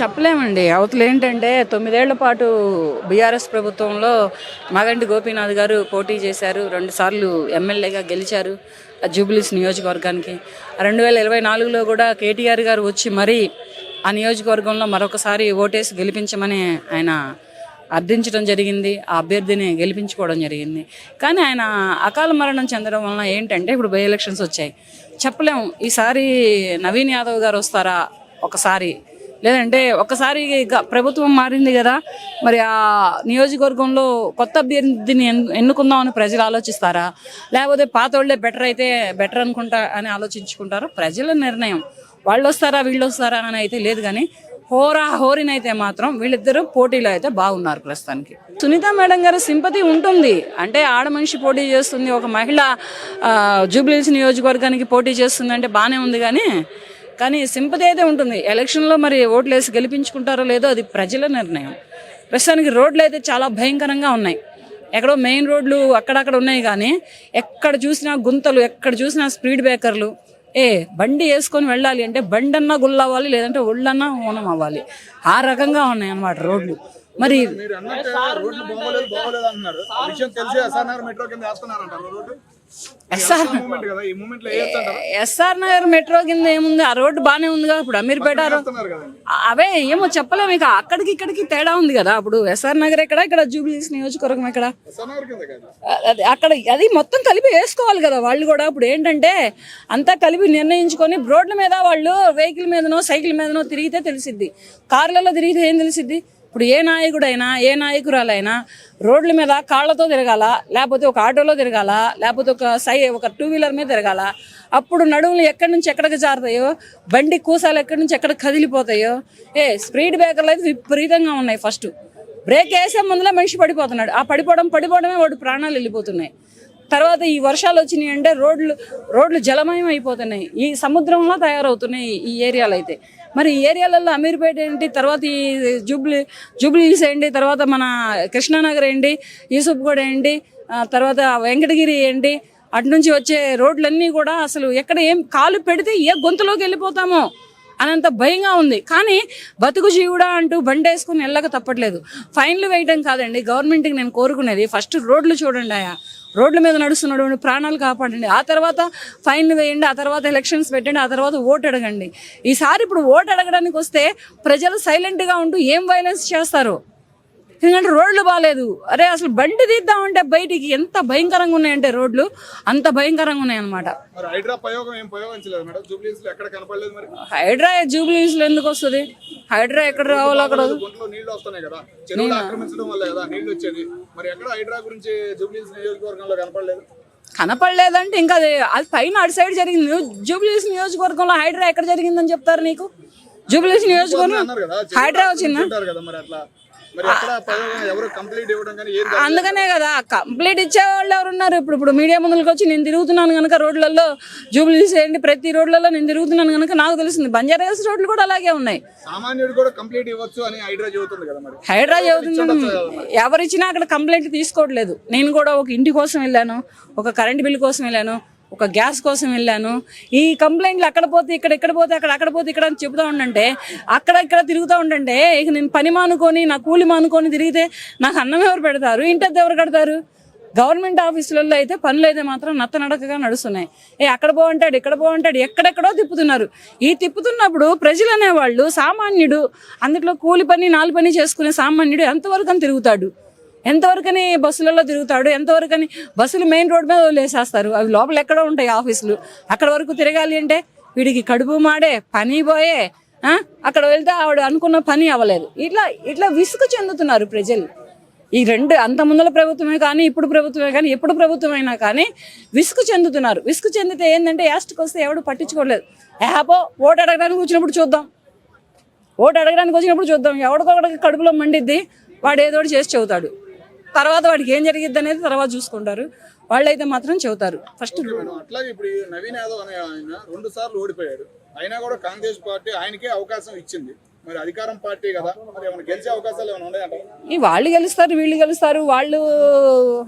చెప్పలేమండి. అవతల ఏంటంటే తొమ్మిదేళ్ళ పాటు బీఆర్ఎస్ ప్రభుత్వంలో మగంటి గోపీనాథ్ గారు పోటీ చేశారు. రెండుసార్లు ఎమ్మెల్యేగా గెలిచారు ఆ జూబ్లీస్ నియోజకవర్గానికి. రెండు వేల ఇరవై నాలుగులో కూడా కేటీఆర్ గారు వచ్చి మరీ ఆ నియోజకవర్గంలో మరొకసారి ఓటేసి గెలిపించమని ఆయన అర్థించడం జరిగింది. ఆ అభ్యర్థిని గెలిపించుకోవడం జరిగింది. కానీ ఆయన అకాల మరణం చెందడం వలన ఏంటంటే ఇప్పుడు బై ఎలక్షన్స్ వచ్చాయి. చెప్పలేము ఈసారి నవీన్ యాదవ్ గారు వస్తారా? ఒకసారి లేదంటే ఒకసారి ఇక ప్రభుత్వం మారింది కదా మరి ఆ నియోజకవర్గంలో కొత్త అభ్యర్థిని ఎన్- ఎన్నుకుందామని ప్రజలు ఆలోచిస్తారా? లేకపోతే పాతోళ్ళే బెటర్ అయితే బెటర్ అనుకుంటా అని ఆలోచించుకుంటారా? ప్రజల నిర్ణయం. వాళ్ళు వస్తారా వీళ్ళు వస్తారా అని అయితే లేదు కానీ హోరా హోరినైతే మాత్రం వీళ్ళిద్దరూ పోటీలో అయితే బాగున్నారు ప్రస్తుతానికి. సునీత మేడం గారు సింపతి ఉంటుంది. అంటే ఆడ మనిషి పోటీ చేస్తుంది ఒక మహిళ ఆ, జూబ్లీహిల్స్ నియోజకవర్గానికి పోటీ చేస్తుంది అంటే బాగానే ఉంది కానీ కానీ సింపతి అయితే ఉంటుంది. ఎలక్షన్లో మరి ఓట్లు వేసి గెలిపించుకుంటారో లేదో అది ప్రజల నిర్ణయం. ప్రస్తుతానికి రోడ్లు అయితే చాలా భయంకరంగా ఉన్నాయి. ఎక్కడో మెయిన్ రోడ్లు అక్కడక్కడ ఉన్నాయి కానీ ఎక్కడ చూసినా గుంతలు ఎక్కడ చూసినా స్పీడ్ బ్రేకర్లు. ఏ బండి వేసుకొని వెళ్ళాలి అంటే బండి అన్నా గుల్లవ్వాలి లేదంటే ఒళ్ళన్నా ఓనం అవ్వాలి. ఆ రకంగా ఉన్నాయి అన్నమాట రోడ్లు. మరి మీరు రోడ్లు బాగోలేదు బాగోలేదు విషయం తెలిసి ఎస్ఆర్ఆర్ మెట్రో కింద వేసుకున్నారంటారు రోడ్డు ఎస్ఆర్ కదా ఎస్ఆర్ నగర్ మెట్రో కింద ఏముంది? ఆ రోడ్డు బాగానే ఉందిగా ఇప్పుడు అమీర్పేట అవే ఏమో చెప్పలేము ఇక. అక్కడికి ఇక్కడికి తేడా ఉంది కదా అప్పుడు ఎస్ఆర్ నగర్ ఎక్కడ ఇక్కడ జూబ్లీస్ నియోజకవర్గం ఎక్కడ? కింద కదా. అది అక్కడ అది మొత్తం కలిపి వేసుకోవాలి కదా వాళ్ళు కూడా. ఇప్పుడు ఏంటంటే అంతా కలిపి నిర్ణయించుకొని రోడ్ల మీద వాళ్ళు వెహికల్ మీదనో సైకిల్ మీదనో తిరిగితే తెలిసిద్ది. కార్లలో తిరిగితే ఏం తెలిసిద్ది? ఇప్పుడు ఏ నాయకుడైనా ఏ నాయకురాలైనా రోడ్ల మీద కాళ్ళతో తిరగాల? లేకపోతే ఒక ఆటోలో తిరగాల? లేకపోతే ఒక సై ఒక టూ వీలర్ మీద తిరగాల? అప్పుడు నడుములు ఎక్కడి నుంచి ఎక్కడికి జారుతాయో? బండి కూసాలు ఎక్కడి నుంచి ఎక్కడికి కదిలిపోతాయో? ఏ స్పీడ్ బ్రేకర్లు అయితే విపరీతంగా ఉన్నాయి ఫస్ట్. బ్రేక్ వేసే ముందులో మనిషి పడిపోతున్నాడు. ఆ పడిపోవడం పడిపోవడమే వాడు ప్రాణాలు వెళ్ళిపోతున్నాయి. తర్వాత ఈ వర్షాలు వచ్చినాయి అంటే రోడ్లు రోడ్లు జలమయం అయిపోతున్నాయి. ఈ సముద్రంలో తయారవుతున్నాయి ఈ ఏరియాలో అయితే. మరి ఈ ఏరియాలలో అమీర్పేట ఏంటి తర్వాత ఈ జూబ్లీ జూబ్లీస్ ఏంటి తర్వాత మన కృష్ణానగర్ ఏంటి యూసుఫ్గూడ ఏంటి తర్వాత వెంకటగిరి ఏంటి అటు నుంచి వచ్చే రోడ్లన్నీ కూడా అసలు ఎక్కడ ఏం కాలు పెడితే ఏ గొంతులోకి వెళ్ళిపోతామో. అనంత భయంగా ఉంది. కానీ బతుకు జీవుడా అంటూ బండి వేసుకుని వెళ్ళక తప్పట్లేదు. ఫైన్లు వేయడం కాదండి. గవర్నమెంట్కి నేను కోరుకునేది ఫస్ట్ రోడ్లు చూడండి ఆయా రోడ్ల మీద నడుస్తున్నటువంటి ప్రాణాలు కాపాడండి. ఆ తర్వాత ఫైన్లు వేయండి ఆ తర్వాత ఎలక్షన్స్ పెట్టండి ఆ తర్వాత ఓటు అడగండి. ఈసారి ఇప్పుడు ఓటు అడగడానికి వస్తే ప్రజలు సైలెంట్గా ఉంటూ ఏం వైలెన్స్ చేస్తారు? ఎందుకంటే రోడ్లు బాగాలేదు అరే అసలు బండి తీద్దామంటే బయటికి ఎంత భయంకరంగా ఉన్నాయంటే రోడ్లు అంత భయంకరంగా ఉన్నాయి అనమాట హైడ్రా జూబ్లీస్లో ఎందుకు వస్తుంది? హైడ్రా ఎక్కడ రావాలో అక్కడ కనపడలేదంటే ఇంకా అది పైన అటు సైడ్ జరిగింది. జూబ్లీస్ నియోజకవర్గంలో హైడ్రా ఎక్కడ జరిగిందని చెప్తారు నీకు? జూబ్లీస్ నియోజకవర్గం హైడ్రా వచ్చిందా? అందుకనే కదా కంప్లీట్ ఇచ్చేవాళ్ళు ఎవరు ఉన్నారు? ఇప్పుడు ఇప్పుడు మీడియా ముందుకు వచ్చి నేను తిరుగుతున్నాను కనుక రోడ్లలో జూబ్లీస్ ఏంటి ప్రతి రోడ్లలో నేను తిరుగుతున్నాను కనుక నాకు తెలిసింది. బంజారా హిల్స్ రోడ్లు కూడా అలాగే ఉన్నాయి. హైడ్రా చెబుతుంది చదువుతున్నాను ఎవరిచ్చినా అక్కడ కంప్లైంట్ తీసుకోవట్లేదు. నేను కూడా ఒక ఇంటి కోసం వెళ్ళాను ఒక కరెంట్ బిల్ కోసం వెళ్ళాను ఒక గ్యాస్ కోసం వెళ్ళాను. ఈ కంప్లైంట్లు అక్కడ పోతే ఇక్కడ ఇక్కడ పోతే అక్కడ అక్కడ పోతే ఇక్కడ అని చెబుతూ ఉండంటే అక్కడ ఇక్కడ తిరుగుతూ ఉండంటే ఇక నేను పని మానుకొని నా కూలి మానుకొని తిరిగితే నాకు అన్నం ఎవరు పెడతారు? ఇంటద్దు ఎవరు కడతారు? గవర్నమెంట్ ఆఫీసులలో అయితే పనులు అయితే మాత్రం నత్తనడకగా నడుస్తున్నాయి. ఏ అక్కడ పోంటాడు ఇక్కడ బాగుంటాడు ఎక్కడెక్కడో తిప్పుతున్నారు. ఈ తిప్పుతున్నప్పుడు ప్రజలు అనేవాళ్ళు సామాన్యుడు అందులో కూలి పని నాలుగు పని చేసుకునే సామాన్యుడు ఎంతవరకు అని తిరుగుతాడు? ఎంతవరకని బస్సులలో తిరుగుతాడు ఎంతవరకని బస్సులు మెయిన్ రోడ్ మీద వదిలేసేస్తారు. అవి లోపల ఎక్కడో ఉంటాయి ఆఫీసులు. అక్కడ వరకు తిరగాలి అంటే వీడికి కడుపు మాడే పని పోయే అక్కడ వెళ్తే ఆవిడ అనుకున్న పని అవ్వలేదు. ఇట్లా ఇట్లా విసుగు చెందుతున్నారు ప్రజలు. ఈ రెండు అంత ముందల ప్రభుత్వమే కానీ ఇప్పుడు ప్రభుత్వమే కానీ ఎప్పుడు ప్రభుత్వమైనా కానీ విసుగు చెందుతున్నారు. విసుగు చెందితే ఏంటంటే యాస్ట్కి వస్తే ఎవడు పట్టించుకోలేదు. యాపో ఓటు అడగడానికి వచ్చినప్పుడు చూద్దాం. ఓటు అడగడానికి వచ్చినప్పుడు చూద్దాం. ఎవడికొకడికి కడుపులో మండిద్ది వాడు ఏదో చేసి చెబుతాడు. తర్వాత వాడికి ఏం జరిగిద్ది అనేది తర్వాత చూసుకుంటారు. వాళ్ళైతే మాత్రం చెబుతారు. ఫస్ట్ అట్లాగే ఇప్పుడు నవీన్ యాదవ్ అనే ఆయన రెండు సార్లు ఓడిపోయాడు. అయినా కూడా కాంగ్రెస్ పార్టీ ఆయనకే అవకాశం ఇచ్చింది. మరి అధికారం పార్టీ కదా. మరి ఏమైనా గెలిచే అవకాశాలు ఏమైనా ఉన్నాయంటారా ఈ వాళ్ళు గెలుస్తారు వీళ్ళు గెలుస్తారు వాళ్ళు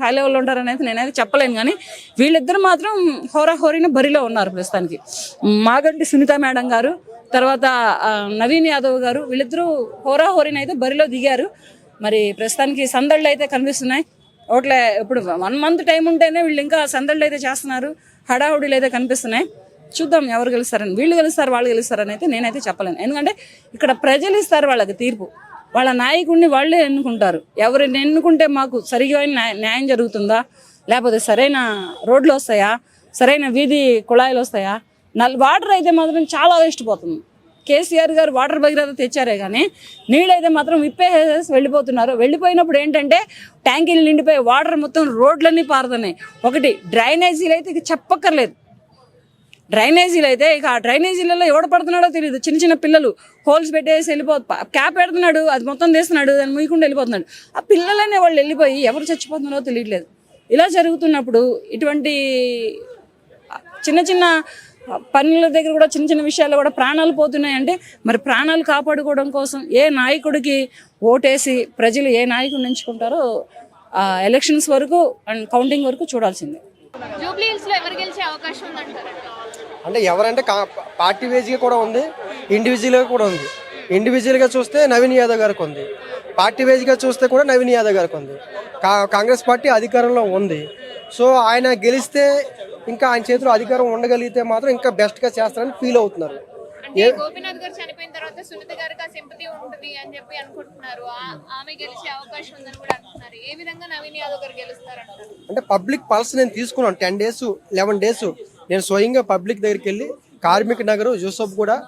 హై లెవెల్లో ఉంటారు అనేది నేనైతే చెప్పలేను కానీ వీళ్ళిద్దరు మాత్రం హోరా హోరీన బరిలో ఉన్నారు ప్రస్తుతానికి. మాగంటి సునీత మేడం గారు తర్వాత నవీన్ యాదవ్ గారు వీళ్ళిద్దరూ హోరాహోరీని అయితే బరిలో దిగారు. మరి ప్రస్తుతానికి సందళ్ళు అయితే కనిపిస్తున్నాయి. ఓట్ల ఇప్పుడు వన్ మంత్ టైం ఉంటేనే వీళ్ళు ఇంకా సందళ్ళు అయితే చేస్తున్నారు. హడావుడిలు అయితే కనిపిస్తున్నాయి. చూద్దాం ఎవరు గెలుస్తారని. వీళ్ళు గెలుస్తారు వాళ్ళు గెలుస్తారని అయితే నేనైతే చెప్పలేను. ఎందుకంటే ఇక్కడ ప్రజలు ఇస్తారు వాళ్ళకి తీర్పు. వాళ్ళ నాయకుడిని వాళ్ళే ఎన్నుకుంటారు. ఎవరిని ఎన్నుకుంటే మాకు సరిగా న్యాయ- న్యాయం జరుగుతుందా? లేకపోతే సరైన రోడ్లు వస్తాయా? సరైన వీధి కుళాయిలు వస్తాయా? నల్ వాటర్ అయితే మాత్రం చాలా వేస్ట్ పోతుంది. కేసీఆర్ గారు వాటర్ భగీరథ తెచ్చారే కానీ నీళ్ళు అయితే మాత్రం విప్పేసేసి వెళ్ళిపోతున్నారు. వెళ్ళిపోయినప్పుడు ఏంటంటే ట్యాంకీలు నిండిపోయి వాటర్ మొత్తం రోడ్లన్నీ పారుతున్నాయి. ఒకటి డ్రైనేజీలు అయితే ఇక చెప్పక్కర్లేదు. డ్రైనేజీలు అయితే ఇక ఆ డ్రైనేజీలలో ఎవడ పడుతున్నాడో తెలియదు చిన్న చిన్న పిల్లలు హోల్స్ పెట్టేసి వెళ్ళిపో క్యాప్ పెడుతున్నాడు అది మొత్తం తీస్తున్నాడు దాన్ని ముయ్యకుండా వెళ్ళిపోతున్నాడు. ఆ పిల్లలనే వాళ్ళు వెళ్ళిపోయి ఎవరు చచ్చిపోతున్నారో తెలియట్లేదు. ఇలా జరుగుతున్నప్పుడు ఇటువంటి చిన్న చిన్న పనుల దగ్గర కూడా చిన్న చిన్న విషయాల్లో కూడా ప్రాణాలు పోతున్నాయంటే మరి ప్రాణాలు కాపాడుకోవడం కోసం ఏ నాయకుడికి ఓటేసి ప్రజలు ఏ నాయకుడిని ఎంచుకుంటారో ఆ ఎలక్షన్స్ వరకు అండ్ కౌంటింగ్ వరకు చూడాల్సిందే. జూబ్లీ హిల్స్లో ఎవరు గెలిచే అవకాశం ఉందంటారండి అంటే ఎవరంటే కా- పార్టీ వేజ్గా కూడా ఉంది ఇండివిజువల్గా కూడా ఉంది. ఇండివిజువల్గా చూస్తే నవీన్ యాదవ్ గారికి ఉంది. పార్టీ వేజ్గా చూస్తే కూడా నవీన్ యాదవ్ గారికి ఉంది. కా కాంగ్రెస్ పార్టీ అధికారంలో ఉంది. సో ఆయన గెలిస్తే ఇంకా ఆయన చేతిలో అధికారం ఉండగలిగితే మాత్రం ఇంకా బెస్ట్గా చేస్తారని ఫీల్ అవుతున్నారు. అంటే గోపీనాథ్ గారు చనిపోయిన తర్వాత సునీత గారికి ఆ సింపతి ఉంటుంది అని చెప్పి అనుకుంటున్నారు. ఆ- ఆమె గెలిచే అవకాశం ఉందని కూడా అంటున్నారు. ఏ విధంగా నవీన్ యాదవ్ గారు గెలుస్తారంటారు అంటే పబ్లిక్ పల్స్ నేను తీసుకున్నాను. టెన్ డేస్ లెవెన్ డేస్ నేను స్వయంగా పబ్లిక్ దగ్గరికి వెళ్ళి కార్మిక్ నగర్ జోసఫ్ కూడా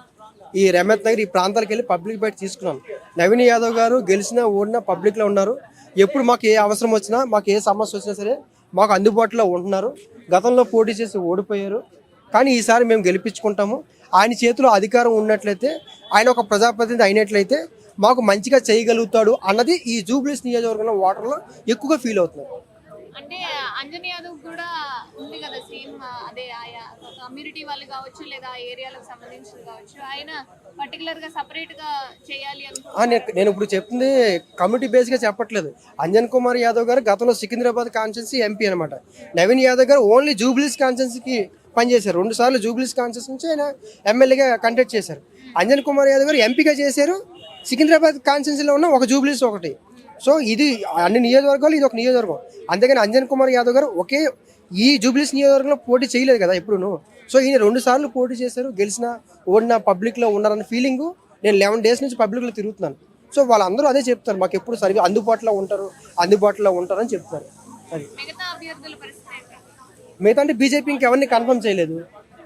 ఈ రమేత్ నగర్ ఈ ప్రాంతాలకు వెళ్ళి పబ్లిక్ బయట తీసుకున్నాను. నవీన్ యాదవ్ గారు గెలిచినా ఓడినా పబ్లిక్లో ఉన్నారు. ఎప్పుడు మాకు ఏ అవసరం వచ్చినా మాకు ఏ సమస్య వచ్చినా సరే మాకు అందుబాటులో ఉంటున్నారు. గతంలో పోటీ చేసి ఓడిపోయారు. కానీ ఈసారి మేము గెలిపించుకుంటాము. ఆయన చేతిలో అధికారం ఉన్నట్లయితే ఆయన ఒక ప్రజాప్రతినిధి అయినట్లయితే మాకు మంచిగా చేయగలుగుతాడు అన్నది ఈ జూబ్లీస్ నియోజకవర్గంలో ఓటర్లో ఎక్కువగా ఫీల్ అవుతున్నారు అంటే అంజనీ యాదవ్ కూడా ఉంది కదా సేమ్ అదే ఆయా కమ్యూనిటీ వాళ్ళు కావచ్చు లేదా ఆ ఏరియాలకు సంబంధించి కావచ్చు ఆయన పర్టికులర్గా సపరేట్గా చేయాలి అని నేను ఇప్పుడు చెప్తుంది కమ్యూనిటీ బేస్గా చెప్పట్లేదు. అంజన్ కుమార్ యాదవ్ గారు గతంలో సికింద్రాబాద్ కాన్స్టెన్సీ ఎంపీ అనమాట నవీన్ యాదవ్ గారు ఓన్లీ జూబ్లీస్ కాన్స్టెన్సీకి పనిచేశారు. రెండు సార్లు జూబ్లీస్ కాన్స్టిట్యున్సీ నుంచి ఆయన ఎమ్మెల్యేగా కంటెక్ట్ చేశారు. అంజన్ కుమార్ యాదవ్ గారు ఎంపీగా చేశారు. సికింద్రాబాద్ కాన్స్టెన్సీలో ఉన్న ఒక జూబ్లీస్ ఒకటి. సో ఇది అన్ని నియోజకవర్గాలు ఇది ఒక నియోజకవర్గం. అంతేగాని అంజన్ కుమార్ యాదవ్ గారు ఒకే ఈ జూబ్లీస్ నియోజకవర్గంలో పోటీ చేయలేదు కదా ఎప్పుడును. సో ఈయన రెండు సార్లు పోటీ చేశారు గెలిచిన ఓడిన పబ్లిక్లో ఉన్నారన్న ఫీలింగ్ నేను లెవెన్ డేస్ నుంచి పబ్లిక్లో తిరుగుతున్నాను. సో వాళ్ళందరూ అదే చెప్తారు మాకు ఎప్పుడు సరిగా అందుబాటులో ఉంటారు అందుబాటులో ఉంటారని చెప్తారు. అది మిగతా అంటే బీజేపీ ఇంకెవరిని కన్ఫర్మ్ చేయలేదు.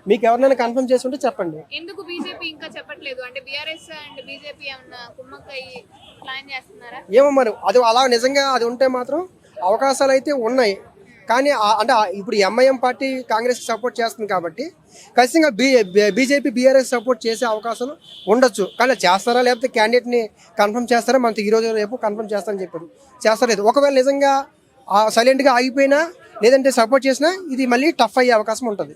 మీకు ఎవరినైనా కన్ఫర్మ్ చేసి ఉంటే చెప్పండి. ఎందుకు బీజేపీ ఇంకా చెప్పట్లేదు? అంటే బీఆర్ఎస్ అండ్ బీజేపీ ఏమన్నా కుమ్మక్కై ప్లాన్ చేస్తున్నారా? ఏమో మరి అది అలా నిజంగా అది ఉంటే మాత్రం అవకాశాలు అయితే ఉన్నాయి. కానీ అంటే ఇప్పుడు ఎంఐఎం పార్టీ కాంగ్రెస్కి సపోర్ట్ చేస్తుంది కాబట్టి ఖచ్చితంగా బీ బీజేపీ బీఆర్ఎస్ సపోర్ట్ చేసే అవకాశాలు ఉండొచ్చు. కానీ చేస్తారా లేకపోతే క్యాండిడేట్ని కన్ఫర్మ్ చేస్తారా? మనకి ఈ రోజు రేపు కన్ఫర్మ్ చేస్తారని చెప్పారు. చేస్తలేదు. ఒకవేళ నిజంగా సైలెంట్గా ఆగిపోయినా లేదంటే సపోర్ట్ చేసినా ఇది మళ్ళీ టఫ్ అయ్యే అవకాశం ఉంటుంది.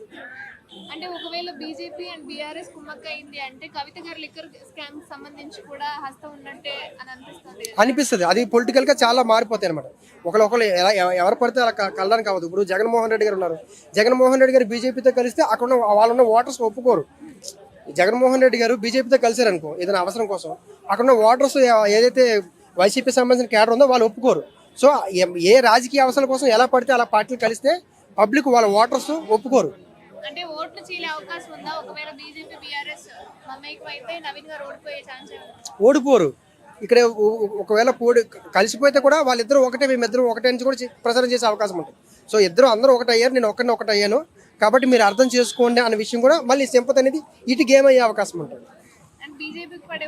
అంటే ఒకవేళ బీజేపీ అండ్ బీఆర్ఎస్ కుమ్మక్క అయింది అంటే కవిత గారు లిక్కర్ స్కామ్ సంబంధించి కూడా హస్తం ఉన్నట్టే అని అనిపిస్తుంది అనిపిస్తుంది. అది పొలిటికల్గా చాలా మారిపోతాయి అనమాట ఒకళ్ళు ఎలా ఎవరు పడితే అలా కలడానికి అవ్వదు. ఇప్పుడు జగన్మోహన్ రెడ్డి గారు ఉన్నారు. జగన్మోహన్ రెడ్డి గారు బీజేపీతో కలిస్తే అక్కడ ఉన్న వాళ్ళున్న ఓటర్స్ ఒప్పుకోరు. జగన్మోహన్ రెడ్డి గారు బీజేపీతో కలిసారు అనుకో ఏదైనా అవసరం కోసం అక్కడ ఉన్న ఓటర్స్ ఏదైతే వైసీపీ సంబంధించిన కేడర్ ఉందో వాళ్ళు ఒప్పుకోరు. సో ఏ- ఏ రాజకీయ అవసరాల కోసం ఎలా పడితే అలా పార్టీలు కలిస్తే పబ్లిక్ వాళ్ళ ఓటర్స్ ఒప్పుకోరు. అంటే ఓట్లు చీలే అవకాశం ఉందా? ఒకవేళ బీజేపీ బీఆర్ఎస్ మమ్మేకం అయితే నవీన్ గారు ఓడిపోయే ఛాన్స్ ఓడిపోరు. ఇక్కడ ఒకవేళ పోడి కలిసిపోతే కూడా వాళ్ళిద్దరూ ఒకటే మేమిద్దరం ఒకటే నుంచి కూడా ప్రచారం చేసే అవకాశం ఉంటుంది. సో ఇద్దరు అందరూ ఒకటి అయ్యారు నేను ఒక్కడిని ఒకటి అయ్యాను కాబట్టి మీరు అర్థం చేసుకోండి అనే విషయం కూడా మళ్ళీ సింపతి అనేది ఇటు గేమ్ అయ్యే అవకాశం ఉంటుంది. కూడా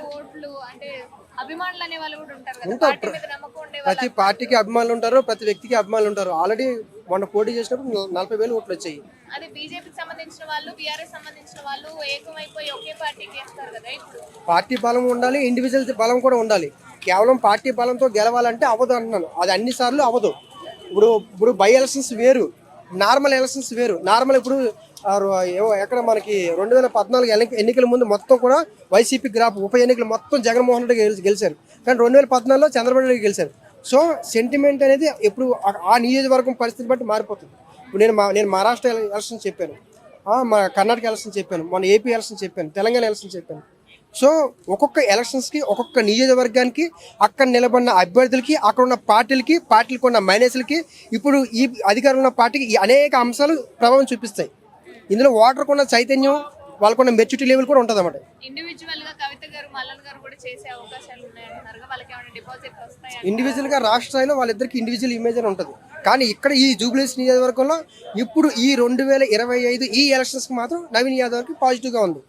ప్రతి పార్టీకి అభిమానులు ఉంటారు ప్రతి వ్యక్తికి అభిమానులు ఉంటారు. ఆల్రెడీ మొన్న పోటీ చేసినప్పుడు నల- నలభై వేలు ఓట్లు వచ్చాయి. అదే బీజేపీకి సంబంధించిన వాళ్ళు బీఆర్ఎస్ సంబంధించిన వాళ్ళు ఏకమైపోయి ఒకే పార్టీకి వేస్తారు కదా ఇప్పుడు? పార్టీ బలం ఉండాలి ఇండివిజువల్ బలం కూడా ఉండాలి. కేవలం పార్టీ బలంతో గెలవాలంటే అవ్వదు అంటున్నాను. అది అన్ని సార్లు అవ్వదు. ఇప్పుడు ఇప్పుడు బై ఎలక్షన్స్ వేరు. నార్మల్ ఎలక్షన్స్ వేరు. నార్మల్ ఇప్పుడు ఎక్కడ మనకి రెండు వేల పద్నాలుగు ఎన్ని- ఎన్నికల ముందు మొత్తం కూడా వైసీపీ గ్రాఫ్ ఉప ఎన్నికలు మొత్తం జగన్మోహన్ రెడ్డి గెలిచి గెలిచారు. కానీ రెండు వేల పద్నాలుగులో చంద్రబాబు నాయుడు గెలిచారు. సో సెంటిమెంట్ అనేది ఎప్పుడు ఆ- నియోజకవర్గం పరిస్థితి బట్టి మారిపోతుంది. ఇప్పుడు నేను మా నేను మహారాష్ట్ర ఎలక్షన్ చెప్పాను. మా కర్ణాటక ఎలక్షన్ చెప్పాను. మన ఏపీ ఎలక్షన్ చెప్పాను. తెలంగాణ ఎలక్షన్ చెప్పాను. సో ఒక్కొక్క ఎలక్షన్స్కి ఒక్కొక్క నియోజకవర్గానికి అక్కడ నిలబడిన అభ్యర్థులకి అక్కడ ఉన్న పార్టీలకి పార్టీలకు ఉన్న మైనస్లకి ఇప్పుడు ఈ అధికారంలో ఉన్న పార్టీకి అనేక అంశాలు ప్రభావం చూపిస్తాయి. ఇందులో ఓటర్కున్న చైతన్యం వాళ్ళకున్న మెచ్యూరిటీ లెవెల్ కూడా ఉంటుంది అన్నమాట ఇండివిజువల్గా కవిత గారు మల్లన్ గారు కూడా చేసే అవకాశాలు ఉన్నాయంటున్నారు వాళ్ళకి ఏమైనా డిపాజిట్ వస్తాయా? ఇండివిజువల్గా రాష్ట్ర స్థాయిలో వాళ్ళిద్దరికి ఇండివిజువల్ ఇమేజ్ అని ఉంటుంది. కానీ ఇక్కడ ఈ జూబ్లీస్ నియోజకవర్గంలో ఇప్పుడు ఈ రెండు వేల ఇరవై ఐదు ఈ ఎలక్షన్స్కి మాత్రం నవీన్ యాదవ్కి పాజిటివ్గా ఉంది.